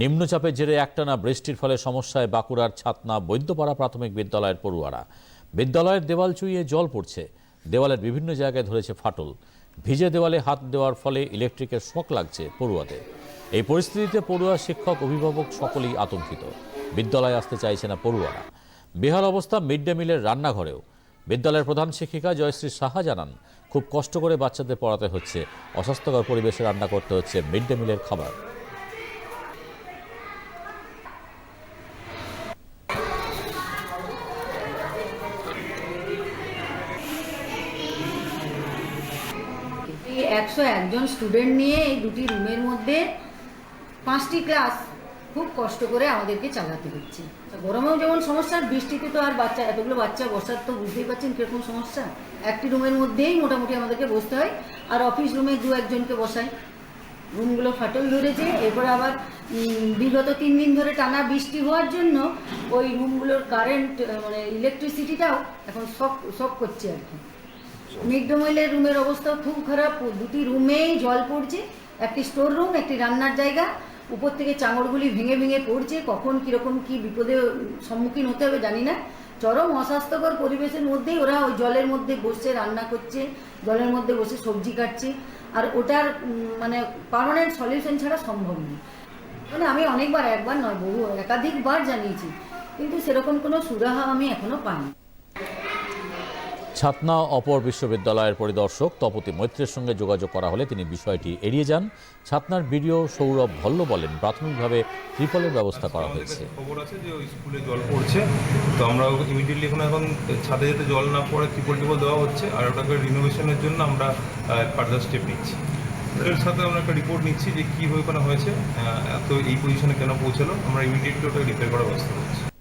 নিম্নচাপের জেরে একটানা বৃষ্টির ফলে সমস্যায় বাঁকুড়ার ছাতনা বৈদ্যপাড়া প্রাথমিক বিদ্যালয়ের পড়ুয়ারা। বিদ্যালয়ের দেওয়াল চুইয়ে জল পড়ছে। দেওয়ালের বিভিন্ন জায়গায় ধরেছে ফাটল। ভিজে দেওয়ালে হাত দেওয়ার ফলে ইলেকট্রিকের শক লাগছে পড়ুয়াদের। এই পরিস্থিতিতে পড়ুয়া শিক্ষক, অভিভাবক সকলেই আতঙ্কিত। বিদ্যালয়ে আসতে চাইছে না পড়ুয়ারা। বেহাল অবস্থা মিড ডে মিলের রান্নাঘরেও। বিদ্যালয়ের প্রধান শিক্ষিকা জয়শ্রী সাহা জানান, খুব কষ্ট করে বাচ্চাদের পড়াতে হচ্ছে। অস্বাস্থ্যকর পরিবেশে রান্না করতে হচ্ছে মিড ডে মিলের খাবার। এই একশো একজন স্টুডেন্ট নিয়ে এই দুটি রুমের মধ্যে পাঁচটি ক্লাস খুব কষ্ট করে আমাদেরকে চালাতে হচ্ছে। গরমেও যেমন সমস্যা, বৃষ্টিতে তো আর বাচ্চা, এতগুলো বাচ্চা বসার তো বুঝতেই পারছেন কীরকম সমস্যা। একটি রুমের মধ্যেই মোটামুটি আমাদেরকে বসতে হয়, আর অফিস রুমে দু একজনকে বসাই। রুমগুলো ফাটল ধরেছে, এরপর আবার বিগত তিন দিন ধরে টানা বৃষ্টি হওয়ার জন্য ওই রুমগুলোর কারেন্ট মানে ইলেকট্রিসিটিটাও এখন শক শক করছে আর কি। মিড রুমের অবস্থা খুব খারাপ। দুটি রুমেই জল পড়ছে। একটি স্টোর রুম, একটি রান্নার জায়গা। উপর থেকে চাঙড়গুলি ভেঙে ভেঙে পড়ছে। কখন কীরকম কী বিপদে সম্মুখীন হতে হবে জানি না। চরম অস্বাস্থ্যকর পরিবেশের মধ্যেই ওরা ওই জলের মধ্যে বসে রান্না করছে, জলের মধ্যে বসে সবজি কাটছে। আর ওটার মানে পার্মানেন্ট সলিউশন ছাড়া সম্ভব নেই মানে আমি অনেকবার, একবার নয়, বহু, একাধিকবার জানিয়েছি। কিন্তু সেরকম কোনো সুরাহা আমি এখনও পাইনি। ছাতনা অপর বিশ্ববিদ্যালয়ের পরিদর্শক তপতি মৈত্রের সঙ্গে যোগাযোগ করা হলে তিনি বিষয়টি এড়িয়ে যান। ছাতনার বিডিও সৌরভ ভল্ল বলেন প্রাথমিকভাবে ত্রিপলের ব্যবস্থা করা হয়েছে। খবর আছে যে ওই স্কুলে জল পড়ছে তো আমরা ইমিডিয়েটলি এখন এখন ছাদে যাতে জল না পড়ে ত্রিপল টিপল দেওয়া হচ্ছে আর ওটাকে রিনোভেশনের জন্য আমরা ফার্দার স্টেপ নিচ্ছি। এর সাথে আমরা একটা রিপোর্ট নিচ্ছি যে কী ওখানে হয়েছে এত এই পজিশনে কেন পৌঁছালো আমরা ইমিডিয়েটলি ওটাকে রিপেয়ার করার ব্যবস্থা করছি।